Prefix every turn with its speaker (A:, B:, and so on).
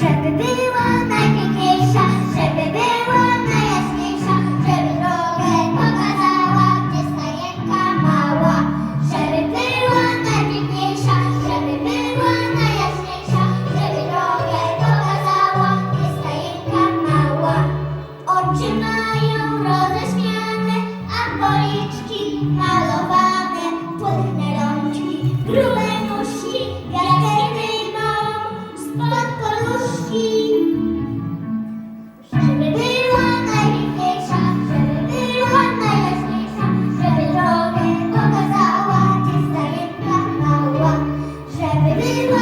A: żeby była najpiękniejsza, żeby była najjaśniejsza, żeby drogę pokazała, gdzie stajenka mała, żeby była najpiękniejsza, żeby była najjaśniejsza, żeby drogę pokazała, gdzie stajenka mała. Oczy mają roześmiane, a policzki Happy